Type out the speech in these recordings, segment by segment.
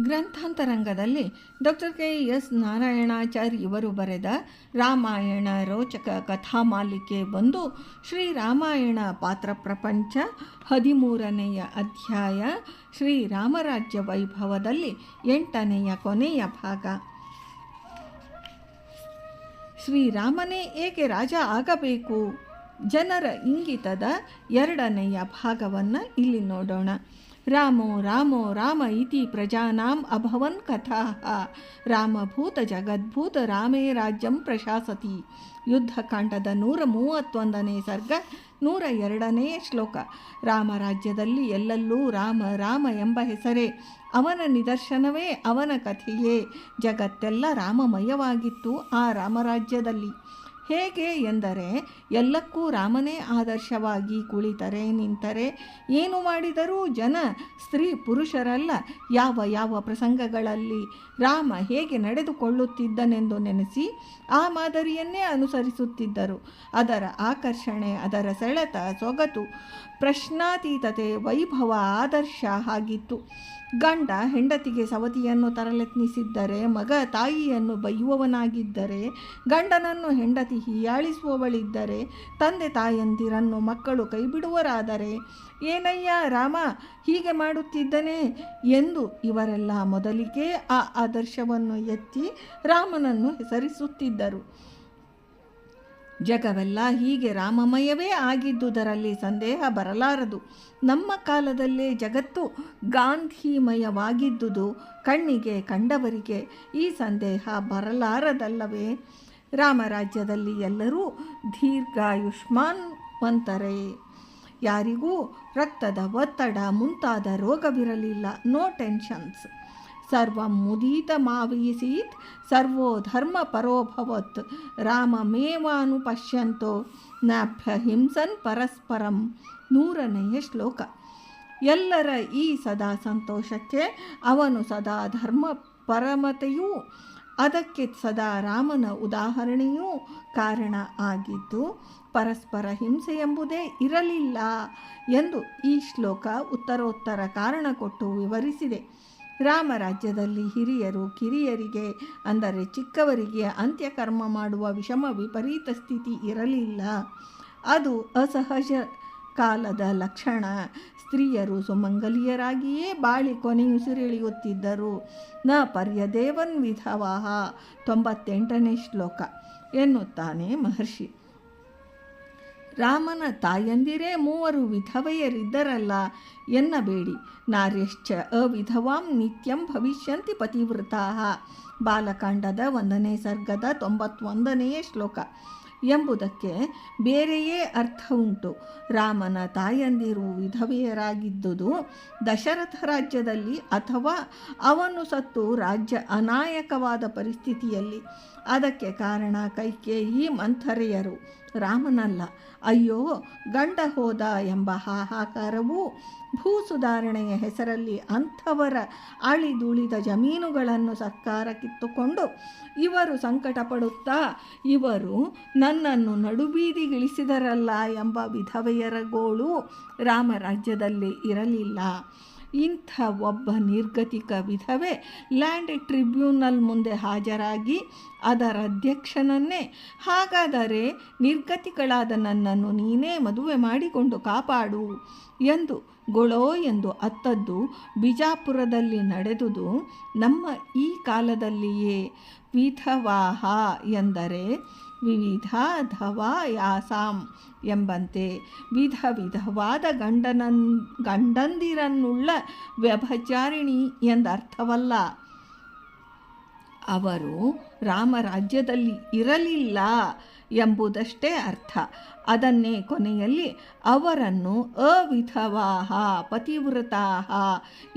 ಗ್ರಂಥಾಂತರಂಗದಲ್ಲಿ doctor K S Narayanacharya ಇವರು ಬರೆದ ರಾಮಾಯಣ ರೋಚಕ ಕಥಾಮಾಲಿಕೆ ಬಂದು ಶ್ರೀರಾಮಾಯಣ ಪಾತ್ರ ಪ್ರಪಂಚ ಹದಿಮೂರನೆಯ ಅಧ್ಯಾಯ ಶ್ರೀರಾಮರಾಜ್ಯ ವೈಭವದಲ್ಲಿ ಎಂಟನೆಯ ಕೊನೆಯ ಭಾಗ. ಶ್ರೀರಾಮನೇ ಏಕೆ ರಾಜ ಆಗಬೇಕು? ಜನರ ಇಂಗಿತದ ಎರಡನೆಯ ಭಾಗವನ್ನು ಇಲ್ಲಿ ನೋಡೋಣ. ರಾಮೋ ರಾಮೋ, ರಾಮ ಇತಿ ಪ್ರಜಾನಾಂ ಅಭವನ್ ಕಥಾ। ರಾಮಭೂತ ಜಗದ್ಭೂತ ರಾಮೇ ರಾಜ್ಯಂ ಪ್ರಶಾಸತಿ। ಯುದ್ಧಕಾಂಡದ ನೂರ ಮೂವತ್ತೊಂದನೇ ಸರ್ಗ, ನೂರ ಎರಡನೆಯ ಶ್ಲೋಕ। ರಾಮರಾಜ್ಯದಲ್ಲಿ ಎಲ್ಲೆಲ್ಲೂ ರಾಮ ರಾಮ ಎಂಬ ಹೆಸರೇ। ಅವನ ನಿದರ್ಶನವೇ ಅವನ ಕಥೆಯೇ। ಜಗತ್ತೆಲ್ಲ ರಾಮಮಯವಾಗಿತ್ತು ಆ ರಾಮರಾಜ್ಯದಲ್ಲಿ ಹೇಗೆ ಎಂದರೆ, ಎಲ್ಲಕ್ಕೂ ರಾಮನೇ ಆದರ್ಶವಾಗಿ ಕುಳಿತರೆ, ನಿಂತರೆ. ಏನು ಮಾಡಿದರೂ ಜನ, ಸ್ತ್ರೀ ಪುರುಷರಲ್ಲ, ಯಾವ ಯಾವ ಪ್ರಸಂಗಗಳಲ್ಲಿ ರಾಮ ಹೇಗೆ ನಡೆದುಕೊಳ್ಳುತ್ತಿದ್ದನೆಂದು ನೆನೆಸಿ ಆ ಮಾದರಿಯನ್ನೇ ಅನುಸರಿಸುತ್ತಿದ್ದರು. ಅದರ ಆಕರ್ಷಣೆ, ಅದರ ಸೆಳೆತ, ಸೊಗತು ಪ್ರಶ್ನಾತೀತತೆ ವೈಭವ ಆದರ್ಶ ಆಗಿತ್ತು. ಗಂಡ ಹೆಂಡತಿಗೆ ಸವತಿಯನ್ನು ತರಲೆತ್ನಿಸಿದ್ದರೆ, ಮಗ ತಾಯಿಯನ್ನು ಬೈಯುವವನಾಗಿದ್ದರೆ, ಗಂಡನನ್ನು ಹೆಂಡತಿ ಹೀಯಾಳಿಸುವವಳಿದ್ದರೆ, ತಂದೆ ತಾಯಂದಿರನ್ನು ಮಕ್ಕಳು ಕೈಬಿಡುವರಾದರೆ, ಏನಯ್ಯ ರಾಮ, ಹೀಗೆ ಮಾಡುತ್ತಿದ್ದನೆ ಎಂದು ಇವರೆಲ್ಲ ಮೊದಲಿಗೆ ಆ ಆದರ್ಶವನ್ನು ಎತ್ತಿ ರಾಮನನ್ನು ಹೆಸರಿಸುತ್ತಿದ್ದರು. ಜಗವೆಲ್ಲ ಹೀಗೆ ರಾಮಮಯವೇ ಆಗಿದ್ದುದರಲ್ಲಿ ಸಂದೇಹ ಬರಲಾರದು. ನಮ್ಮ ಕಾಲದಲ್ಲೇ ಜಗತ್ತು ಗಾಂಧಿಮಯವಾಗಿದ್ದುದು ಕಣ್ಣಿಗೆ ಕಂಡವರಿಗೆ ಈ ಸಂದೇಹ ಬರಲಾರದಲ್ಲವೇ? ರಾಮರಾಜ್ಯದಲ್ಲಿ ಎಲ್ಲರೂ ದೀರ್ಘಾಯುಷ್ಮಾನ್ವಂತರೇ. ಯಾರಿಗೂ ರಕ್ತದ ಒತ್ತಡ ಮುಂತಾದ ರೋಗವಿರಲಿಲ್ಲ. ನೋ ಟೆನ್ಷನ್ಸ್ ಧರ್ಮ ಪರೋಭವತ್ ರಾಮಮೇವಾನುಪಶ್ಯಂತೋ ನಾಭ್ಯ ಹಿಂಸನ್ ಪರಸ್ಪರಂ. ನೂರನೆಯ ಶ್ಲೋಕ. ಎಲ್ಲರ ಈ ಸದಾ ಸಂತೋಷಕ್ಕೆ ಅವನು ಸದಾ ಧರ್ಮ ಪರಮತೆಯೂ ಅದಕ್ಕೆ ಸದಾ ರಾಮನ ಉದಾಹರಣೆಯೂ ಕಾರಣ ಆಗಿದ್ದು, ಪರಸ್ಪರ ಹಿಂಸೆ ಎಂಬುದೇ ಇರಲಿಲ್ಲ ಎಂದು ಈ ಶ್ಲೋಕ ಉತ್ತರೋತ್ತರ ಕಾರಣ ಕೊಟ್ಟು ವಿವರಿಸಿದೆ. ರಾಮರಾಜ್ಯದಲ್ಲಿ ಹಿರಿಯರು ಕಿರಿಯರಿಗೆ, ಅಂದರೆ ಚಿಕ್ಕವರಿಗೆ ಅಂತ್ಯಕರ್ಮ ಮಾಡುವ ವಿಷಮ ವಿಪರೀತ ಸ್ಥಿತಿ ಇರಲಿಲ್ಲ. ಅದು ಅಸಹಜ ಕಾಲದ ಲಕ್ಷಣ. ಸ್ತ್ರೀಯರು ಸುಮಂಗಲಿಯರಾಗಿಯೇ ಬಾಳಿ ಕೊನೆಯುಸಿರಿಳಿಯುತ್ತಿದ್ದರು ನ ಪರ್ಯದೇವನ್ ವಿಧವಾಹ ತೊಂಬತ್ತೆಂಟನೇ ಶ್ಲೋಕ ಎನ್ನುತ್ತಾನೆ ಮಹರ್ಷಿ. ರಾಮನ ತಾಯಂದಿರೇ ಮೂವರು ವಿಧವೆಯರಿದ್ದರಲ್ಲ ಎನ್ನಬೇಡಿ. ನಾರ್ಯಶ್ಚ ಅವಿಧವಾಂ ನಿತ್ಯಂ ಭವಿಷ್ಯಂತಿ ಪತಿವೃತಾ ಬಾಲಕಾಂಡದ ಒಂದನೇ ಸರ್ಗದ ತೊಂಬತ್ತೊಂದನೆಯ ಶ್ಲೋಕ. ಎಂಬುದಕ್ಕೆ ಬೇರೆಯೇ ಅರ್ಥ ಉಂಟು. ರಾಮನ ತಾಯಂದಿರು ವಿಧವೆಯರಾಗಿದ್ದುದು ದಶರಥ ರಾಜ್ಯದಲ್ಲಿ ಅಥವಾ ಅವನು ಸತ್ತು ರಾಜ್ಯ ಅನಾಯಕವಾದ ಪರಿಸ್ಥಿತಿಯಲ್ಲಿ. ಅದಕ್ಕೆ ಕಾರಣ ಕೈಕೇಯಿ ಮಂಥರೆಯರು. ರಾಮನಲ್ಲ. ಅಯ್ಯೋ, ಗಂಡ ಹೋದ ಎಂಬ ಹಾಹಾಕಾರವು ಭೂ ಸುಧಾರಣೆಯ ಹೆಸರಲ್ಲಿ ಅಂಥವರ ಅಳಿದುಳಿದ ಜಮೀನುಗಳನ್ನು ಸರ್ಕಾರ ಕಿತ್ತುಕೊಂಡು ಇವರು ಸಂಕಟ ಪಡುತ್ತಾ ಇವರು ನನ್ನನ್ನು ನಡುಬೀದಿಗಿಳಿಸಿದರಲ್ಲ ಎಂಬ ವಿಧವೆಯರ ಗೋಳು ರಾಮರಾಜ್ಯದಲ್ಲಿ ಇರಲಿಲ್ಲ. ಇಂಥ ಒಬ್ಬ ನಿರ್ಗತಿಕ ವಿಧವೆ ಲ್ಯಾಂಡ್ ಟ್ರಿಬ್ಯೂನಲ್ ಮುಂದೆ ಹಾಜರಾಗಿ ಅದರ ಅಧ್ಯಕ್ಷನನ್ನೇ. ಹಾಗಾದರೆ ನಿರ್ಗತಿಗಳಾದ ನನ್ನನ್ನು ನೀನೇ ಮದುವೆ ಮಾಡಿಕೊಂಡು ಕಾಪಾಡು ಎಂದು ಗೊಳೋ ಎಂದು ಅತ್ತದ್ದು ಬಿಜಾಪುರದಲ್ಲಿ ನಡೆದುದು ನಮ್ಮ ಈ ಕಾಲದಲ್ಲಿಯೇ ವಿಧವಾಹ ಎಂದರೆ ವಿವಿಧ ಧವಾ ಯಾಸಾಂ ಎಂಬಂತೆ ವಿಧ ವಿಧವಾದ ಗಂಡನನ್ ಗಂಡಂದಿರನ್ನುಳ್ಳ ವ್ಯಭಚಾರಿಣಿ ಎಂದರ್ಥವಲ್ಲ. ಅವರು ರಾಮರಾಜ್ಯದಲ್ಲಿ ಇರಲಿಲ್ಲ ಎಂಬುದಷ್ಟೇ ಅರ್ಥ. ಅದನ್ನೇ ಕೊನೆಯಲ್ಲಿ ಅವರನ್ನು ಅವಿಧವಾಹ ಪತಿವ್ರತಾಹ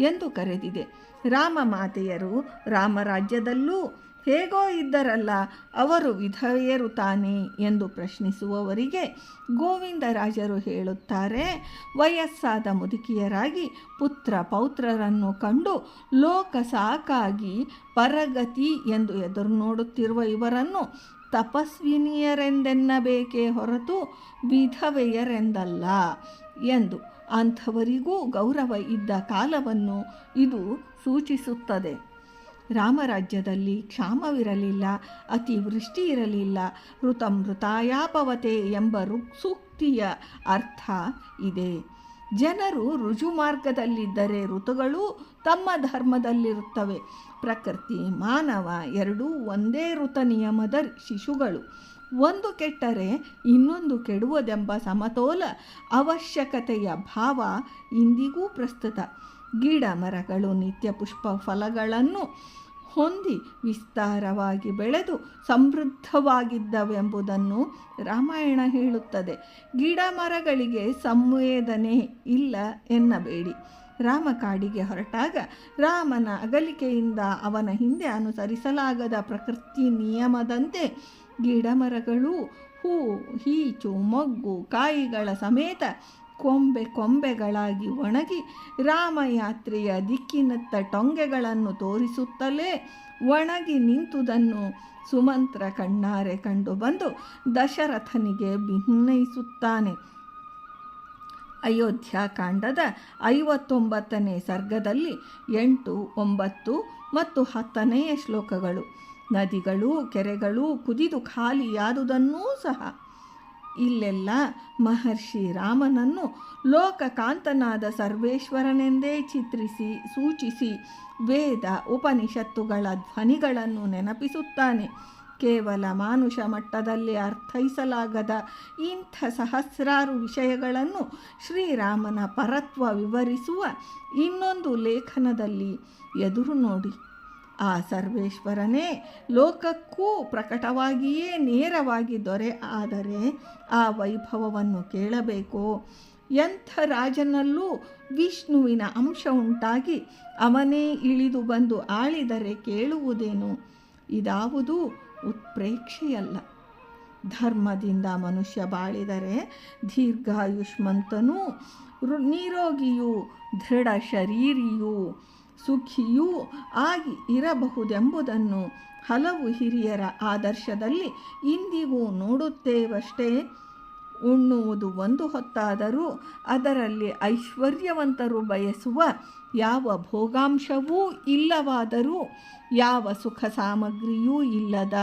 ಎಂದು ಕರೆದಿದೆ. ರಾಮ ಮಾತೆಯರು ರಾಮರಾಜ್ಯದಲ್ಲೂ ಹೇಗೋ ಇದ್ದರಲ್ಲ, ಅವರು ವಿಧವೆಯರು ತಾನೇ ಎಂದು ಪ್ರಶ್ನಿಸುವವರಿಗೆ ಗೋವಿಂದರಾಜರು ಹೇಳುತ್ತಾರೆ, ವಯಸ್ಸಾದ ಮುದುಕಿಯರಾಗಿ ಪುತ್ರ ಪೌತ್ರರನ್ನು ಕಂಡು ಲೋಕ ಸಾಕಾಗಿ ಪರಗತಿ ಎಂದು ಎದುರು ನೋಡುತ್ತಿರುವ ಇವರನ್ನು ತಪಸ್ವಿನಿಯರೆಂದೆನ್ನಬೇಕೇ ಹೊರತು ವಿಧವೆಯರೆಂದಲ್ಲ ಎಂದು ಅಂಥವರಿಗೂ ಗೌರವ ಇದ್ದ ಕಾಲವನ್ನು ಇದು ಸೂಚಿಸುತ್ತದೆ. ರಾಮರಾಜ್ಯದಲ್ಲಿ ಕ್ಷಾಮವಿರಲಿಲ್ಲ ಅತಿವೃಷ್ಟಿ ಇರಲಿಲ್ಲ. ಋತಮೃತಾಯಾಪವತೆ ಎಂಬ ಸೂಕ್ತಿಯ ಅರ್ಥ ಇದೆ. ಜನರು ರುಜು ಮಾರ್ಗದಲ್ಲಿದ್ದರೆ ಋತುಗಳು ತಮ್ಮ ಧರ್ಮದಲ್ಲಿರುತ್ತವೆ. ಪ್ರಕೃತಿ, ಮಾನವ ಎರಡೂ ಒಂದೇ ಋತ ನಿಯಮದ ಶಿಶುಗಳು. ಒಂದು ಕೆಟ್ಟರೆ ಇನ್ನೊಂದು ಕೆಡುವುದೆಂಬ ಸಮತೋಲ ಅವಶ್ಯಕತೆಯ ಭಾವ ಇಂದಿಗೂ ಪ್ರಸ್ತುತ. ಗಿಡ ಮರಗಳು ನಿತ್ಯ ಪುಷ್ಪ ಫಲಗಳನ್ನು ಹೊಂದಿ ವಿಸ್ತಾರವಾಗಿ ಬೆಳೆದು ಸಮೃದ್ಧವಾಗಿದ್ದವೆಂಬುದನ್ನು ರಾಮಾಯಣ ಹೇಳುತ್ತದೆ. ಗಿಡ ಮರಗಳಿಗೆ ಸಂವೇದನೆ ಇಲ್ಲ ಎನ್ನಬೇಡಿ. ರಾಮ ಕಾಡಿಗೆ ಹೊರಟಾಗ ರಾಮನ ಅಗಲಿಕೆಯಿಂದ ಅವನ ಹಿಂದೆ ಅನುಸರಿಸಲಾಗದ ಪ್ರಕೃತಿ ನಿಯಮದಂತೆ ಗಿಡಮರಗಳು, ಹೂ, ಹೀಚು, ಮೊಗ್ಗು, ಕಾಯಿಗಳ ಸಮೇತ ಕೊಂಬೆ ಕೊಂಬೆಗಳಾಗಿ ಒಣಗಿ ರಾಮಯಾತ್ರೆಯ ದಿಕ್ಕಿನತ್ತ ಟೊಂಗೆಗಳನ್ನು ತೋರಿಸುತ್ತಲೇ ಒಣಗಿ ನಿಂತುದನ್ನು ಸುಮಂತ್ರ ಕಣ್ಣಾರೆ ಕಂಡು ಬಂದು ದಶರಥನಿಗೆ ಭಿನ್ನಯಿಸುತ್ತಾನೆ ಅಯೋಧ್ಯಾಕಾಂಡದ ಐವತ್ತೊಂಬತ್ತನೇ ಸರ್ಗದಲ್ಲಿ ಎಂಟು, ಒಂಬತ್ತು ಮತ್ತು ಹತ್ತನೆಯ ಶ್ಲೋಕಗಳು. ನದಿಗಳು ಕೆರೆಗಳು ಕುದಿದು ಖಾಲಿಯಾದುದನ್ನೂ ಸಹ ಇಲ್ಲೆಲ್ಲ ಮಹರ್ಷಿ ರಾಮನನ್ನು ಲೋಕಕಾಂತನಾದ ಸರ್ವೇಶ್ವರನೆಂದೇ ಚಿತ್ರಿಸಿ, ಸೂಚಿಸಿ ವೇದ ಉಪನಿಷತ್ತುಗಳ ಧ್ವನಿಗಳನ್ನು ನೆನಪಿಸುತ್ತಾನೆ. ಕೇವಲ ಮಾನುಷ ಮಟ್ಟದಲ್ಲಿ ಅರ್ಥೈಸಲಾಗದ ಇಂಥ ಸಹಸ್ರಾರು ವಿಷಯಗಳನ್ನು ಶ್ರೀರಾಮನ ಪರತ್ವ ವಿವರಿಸುವ ಇನ್ನೊಂದು ಲೇಖನದಲ್ಲಿ ಎದುರು ನೋಡಿ. ಆ ಸರ್ವೇಶ್ವರನೇ, ಲೋಕಕ್ಕೂ ಪ್ರಕಟವಾಗಿಯೇ ನೇರವಾಗಿ ದೊರೆ ಆದರೆ ಆ ವೈಭವವನ್ನು ಕೇಳಬೇಕು. ಎಂಥ ರಾಜನಲ್ಲೂ ವಿಷ್ಣುವಿನ ಅಂಶ ಉಂಟಾಗಿ ಅವನೇ ಇಳಿದು ಬಂದು ಆಳಿದರೆ ಕೇಳುವುದೇನು? ಇದಾವುದು ಉತ್ಪ್ರೇಕ್ಷೆಯಲ್ಲ. ಧರ್ಮದಿಂದ ಮನುಷ್ಯ ಬಾಳಿದರೆ ದೀರ್ಘಾಯುಷ್ಮಂತನೂ ನಿರೋಗಿಯೂ ದೃಢ ಶರೀರಿಯೂ ಸುಖಿಯೂ ಆಗಿ ಇರಬಹುದೆಂಬುದನ್ನು ಹಲವು ಹಿರಿಯರ ಆದರ್ಶದಲ್ಲಿ ಇಂದಿಗೂ ನೋಡುತ್ತೇವಷ್ಟೇ. ಉಣ್ಣುವುದು ಒಂದು ಹೊತ್ತಾದರೂ ಅದರಲ್ಲಿ ಐಶ್ವರ್ಯವಂತರು ಬಯಸುವ ಯಾವ ಭೋಗಾಂಶವೂ ಇಲ್ಲವಾದರೂ ಯಾವ ಸುಖ ಸಾಮಗ್ರಿಯೂ ಇಲ್ಲದ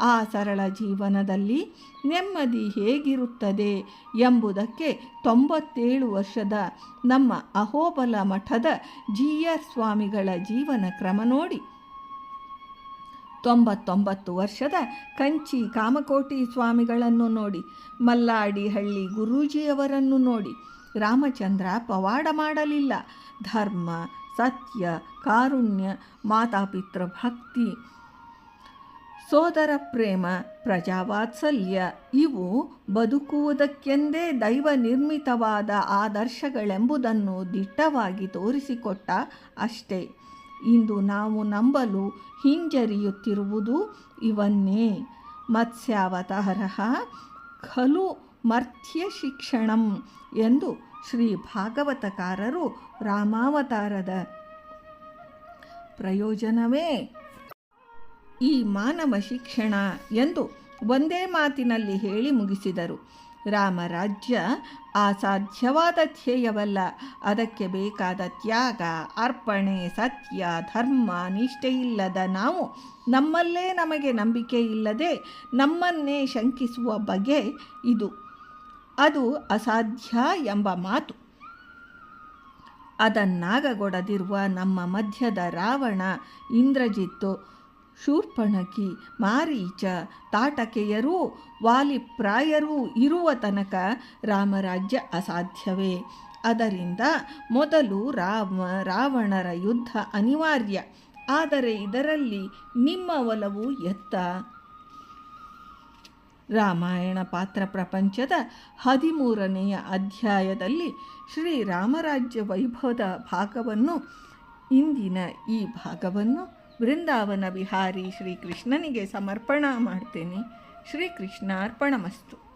ಆ ಸರಳ ಜೀವನದಲ್ಲಿ ನೆಮ್ಮದಿ ಹೇಗಿರುತ್ತದೆ ಎಂಬುದಕ್ಕೆ ತೊಂಬತ್ತೇಳು ವರ್ಷದ ನಮ್ಮ ಅಹೋಬಲ ಮಠದ ಜಿ ಆರ್ ಸ್ವಾಮಿಗಳ ಜೀವನ ಕ್ರಮ ನೋಡಿ ತೊಂಬತ್ತೊಂಬತ್ತು ವರ್ಷದ ಕಂಚಿ ಕಾಮಕೋಟಿ ಸ್ವಾಮಿಗಳನ್ನು ನೋಡಿ, ಮಲ್ಲಾಡಿ ಹಳ್ಳಿ ಗುರೂಜಿಯವರನ್ನು ನೋಡಿ. ರಾಮಚಂದ್ರ ಪವಾಡ ಮಾಡಲಿಲ್ಲ. ಧರ್ಮ, ಸತ್ಯ, ಕಾರುಣ್ಯ, ಮಾತಾಪಿತೃ ಭಕ್ತಿ, ಸೋದರ ಪ್ರೇಮ, ಪ್ರಜಾವಾತ್ಸಲ್ಯ ಇವು ಬದುಕುವುದಕ್ಕೆಂದೇ ದೈವ ನಿರ್ಮಿತವಾದ ಆದರ್ಶಗಳೆಂಬುದನ್ನು ದಿಟ್ಟವಾಗಿ ತೋರಿಸಿಕೊಟ್ಟ ಅಷ್ಟೇ. ಇಂದು ನಾವು ನಂಬಲು ಹಿಂಜರಿಯುತ್ತಿರುವುದು ಇವನ್ನೇ. ಮತ್ಸ್ಯಾವತಾರಹ ಖಲು ಮರ್ಥ್ಯ ಶಿಕ್ಷಣಂ ಎಂದು ಶ್ರೀ ಭಾಗವತಕಾರರು ರಾಮಾವತಾರದ ಪ್ರಯೋಜನವೇ. ಈ ಮಾನವ ಶಿಕ್ಷಣ ಎಂದು ಒಂದೇ ಮಾತಿನಲ್ಲಿ ಹೇಳಿ ಮುಗಿಸಿದರು. ರಾಮರಾಜ್ಯ ಅಸಾಧ್ಯವಾದ ಧ್ಯೇಯವಲ್ಲ. ಅದಕ್ಕೆ ಬೇಕಾದ ತ್ಯಾಗ, ಅರ್ಪಣೆ, ಸತ್ಯ, ಧರ್ಮ ನಿಷ್ಠೆಯಿಲ್ಲದ ನಾವು ನಮ್ಮಲ್ಲೇ ನಮಗೆ ನಂಬಿಕೆ ಇಲ್ಲದೆ ನಮ್ಮನ್ನೇ ಶಂಕಿಸುವ ಬಗೆ ಇದು. ಅದು ಅಸಾಧ್ಯ ಎಂಬ ಮಾತು. ಅದನ್ನಾಗಗೊಡದಿರುವ ನಮ್ಮ ಮಧ್ಯದ ರಾವಣ ಇಂದ್ರಜಿತ್ತು ಶೂರ್ಪಣಕಿ, ಮಾರೀಚ, ತಾಟಕೆಯರೂ, ವಾಲಿಪ್ರಾಯರೂ ಇರುವ ತನಕ ರಾಮರಾಜ್ಯ ಅಸಾಧ್ಯವೇ. ಅದರಿಂದ ಮೊದಲು ರಾಮ, ರಾವಣರ ಯುದ್ಧ ಅನಿವಾರ್ಯ. ಆದರೆ ಇದರಲ್ಲಿ ನಿಮ್ಮ ಒಲವು ಎತ್ತ? ರಾಮಾಯಣ ಪಾತ್ರ ಪ್ರಪಂಚದ ಹದಿಮೂರನೆಯ ಅಧ್ಯಾಯದಲ್ಲಿ ಶ್ರೀರಾಮರಾಜ್ಯ ವೈಭವದ ಭಾಗವನ್ನು, ಇಂದಿನ ಈ ಭಾಗವನ್ನು ಬೃಂದಾವನ ವಿಹಾರಿ ಶ್ರೀಕೃಷ್ಣನಿಗೆ ಸಮರ್ಪಣ ಮಾಡ್ತೇನೆ. ಶ್ರೀಕೃಷ್ಣ ಅರ್ಪಣಮಸ್ತು